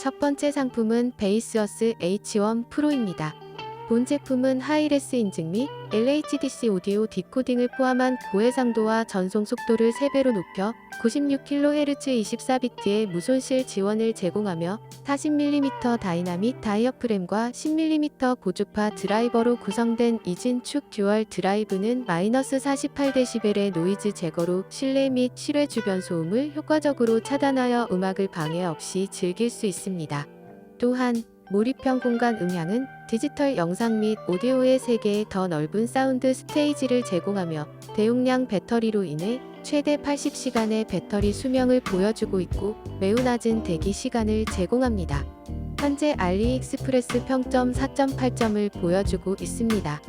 첫 번째 상품은 베이스어스 H1 프로입니다. 본 제품은 하이레스 인증 및 LHDC 오디오 디코딩을 포함한 고해상도와 전송 속도를 3배로 높여 96kHz 24비트의 무손실 지원을 제공하며 40mm 다이나믹 다이어프램과 10mm 고주파 드라이버로 구성된 이진축 듀얼 드라이브는 마이너스 48dB의 노이즈 제거로 실내 및 실외 주변 소음을 효과적으로 차단하여 음악을 방해 없이 즐길 수 있습니다. 또한 몰입형 공간 음향은 디지털 영상 및 오디오의 세계에 더 넓은 사운드 스테이지를 제공하며 대용량 배터리로 인해 최대 80시간의 배터리 수명을 보여주고 있고 매우 낮은 대기 시간을 제공합니다. 현재 알리익스프레스 평점 4.8점을 보여주고 있습니다.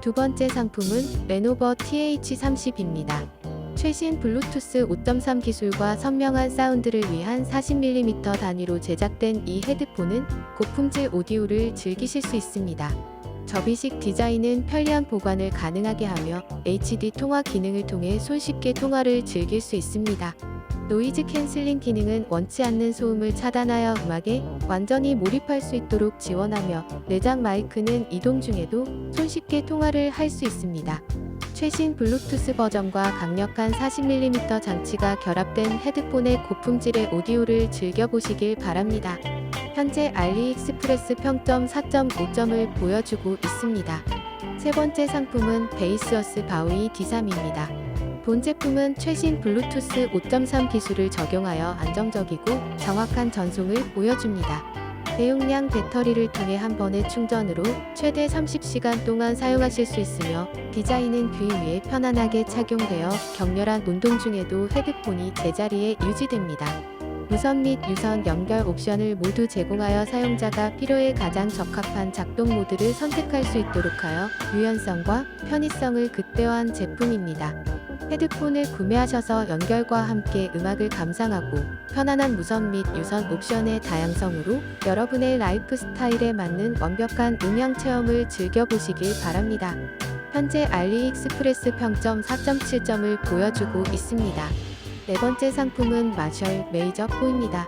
두 번째 상품은 레노버 TH30입니다. 최신 블루투스 5.3 기술과 선명한 사운드를 위한 40mm 단위로 제작된 이 헤드폰은 고품질 오디오를 즐기실 수 있습니다. 접이식 디자인은 편리한 보관을 가능하게 하며 HD 통화 기능을 통해 손쉽게 통화를 즐길 수 있습니다. 노이즈 캔슬링 기능은 원치 않는 소음을 차단하여 음악에 완전히 몰입할 수 있도록 지원하며 내장 마이크는 이동 중에도 손쉽게 통화를 할 수 있습니다. 최신 블루투스 버전과 강력한 40mm 장치가 결합된 헤드폰의 고품질의 오디오를 즐겨보시길 바랍니다. 현재 알리익스프레스 평점 4.5점을 보여주고 있습니다. 세 번째 상품은 베이스어스 바우이 D3입니다. 본 제품은 최신 블루투스 5.3 기술을 적용하여 안정적이고 정확한 전송을 보여줍니다. 대용량 배터리를 통해 한 번의 충전으로 최대 30시간 동안 사용하실 수 있으며 디자인은 귀 위에 편안하게 착용되어 격렬한 운동 중에도 헤드폰이 제자리에 유지됩니다. 무선 및 유선 연결 옵션을 모두 제공하여 사용자가 필요에 가장 적합한 작동 모드를 선택할 수 있도록 하여 유연성과 편의성을 극대화한 제품입니다. 헤드폰을 구매하셔서 연결과 함께 음악을 감상하고 편안한 무선 및 유선 옵션의 다양성으로 여러분의 라이프 스타일에 맞는 완벽한 음향 체험을 즐겨보시길 바랍니다. 현재 알리익스프레스 평점 4.7점을 보여주고 있습니다. 네 번째 상품은 마셜 메이저 4입니다.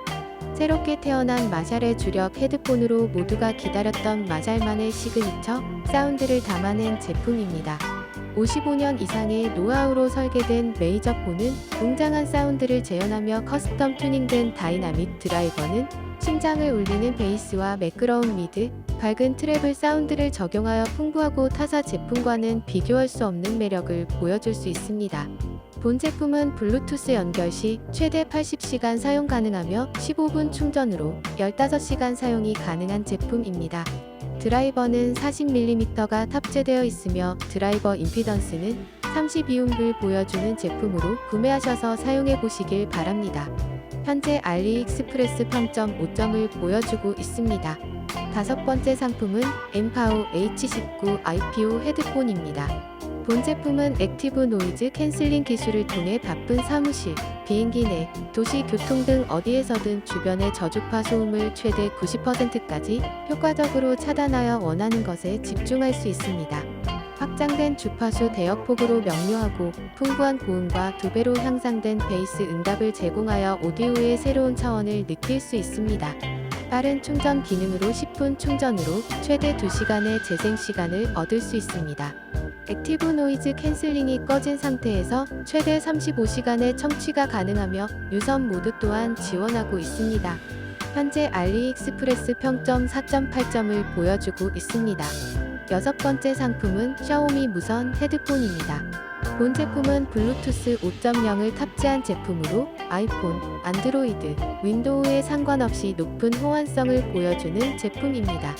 새롭게 태어난 마샬의 주력 헤드폰으로 모두가 기다렸던 마샬만의 시그니처 사운드를 담아낸 제품입니다. 55년 이상의 노하우로 설계된 메이저폰은 웅장한 사운드를 재현하며 커스텀 튜닝된 다이나믹 드라이버는 심장을 울리는 베이스와 매끄러운 미드, 밝은 트래블 사운드를 적용하여 풍부하고 타사 제품과는 비교할 수 없는 매력을 보여줄 수 있습니다. 본 제품은 블루투스 연결 시 최대 80시간 사용 가능하며 15분 충전으로 15시간 사용이 가능한 제품입니다. 드라이버는 40mm가 탑재되어 있으며 드라이버 임피던스는 32ohm을 보여주는 제품으로 구매하셔서 사용해 보시길 바랍니다. 현재 알리익스프레스 평점 5점을 보여주고 있습니다. 다섯 번째 상품은 엠파오 H19 IPO 헤드폰입니다. 본 제품은 액티브 노이즈 캔슬링 기술을 통해 바쁜 사무실, 비행기 내, 도시 교통 등 어디에서든 주변의 저주파 소음을 최대 90%까지 효과적으로 차단하여 원하는 것에 집중할 수 있습니다. 확장된 주파수 대역폭으로 명료하고 풍부한 고음과 두 배로 향상된 베이스 응답을 제공하여 오디오의 새로운 차원을 느낄 수 있습니다. 빠른 충전 기능으로 10분 충전으로 최대 2시간의 재생 시간을 얻을 수 있습니다. 액티브 노이즈 캔슬링이 꺼진 상태에서 최대 35시간의 청취가 가능하며 유선 모드 또한 지원하고 있습니다. 현재 알리익스프레스 평점 4.8점을 보여주고 있습니다. 여섯 번째 상품은 샤오미 무선 헤드폰입니다. 본 제품은 블루투스 5.0을 탑재한 제품으로 아이폰, 안드로이드, 윈도우에 상관없이 높은 호환성을 보여주는 제품입니다.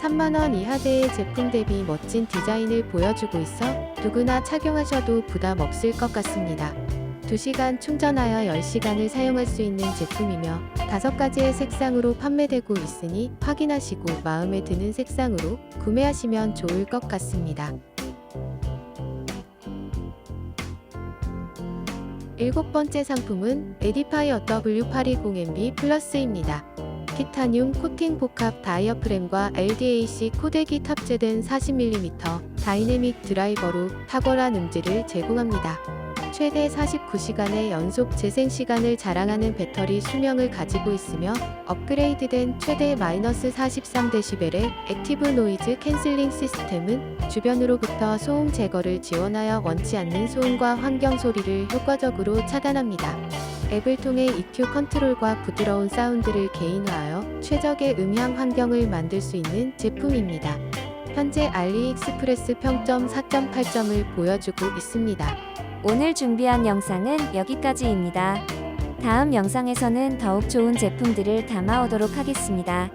3만원 이하대의 제품 대비 멋진 디자인을 보여주고 있어 누구나 착용하셔도 부담 없을 것 같습니다. 2시간 충전하여 10시간을 사용할 수 있는 제품이며 5가지의 색상으로 판매되고 있으니 확인하시고 마음에 드는 색상으로 구매하시면 좋을 것 같습니다. 일곱 번째 상품은 에디파이어 W820MB 플러스입니다. 티타늄 코팅 복합 다이어프램과 LDAC 코덱이 탑재된 40mm 다이내믹 드라이버로 탁월한 음질을 제공합니다. 최대 49시간의 연속 재생 시간을 자랑하는 배터리 수명을 가지고 있으며 업그레이드된 최대 마이너스 43dB의 액티브 노이즈 캔슬링 시스템은 주변으로부터 소음 제거를 지원하여 원치 않는 소음과 환경 소리를 효과적으로 차단합니다. 앱을 통해 EQ 컨트롤과 부드러운 사운드를 개인화하여 최적의 음향 환경을 만들 수 있는 제품입니다. 현재 알리익스프레스 평점 4.8점을 보여주고 있습니다. 오늘 준비한 영상은 여기까지입니다. 다음 영상에서는 더욱 좋은 제품들을 담아오도록 하겠습니다.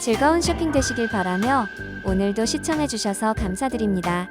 즐거운 쇼핑 되시길 바라며 오늘도 시청해주셔서 감사드립니다.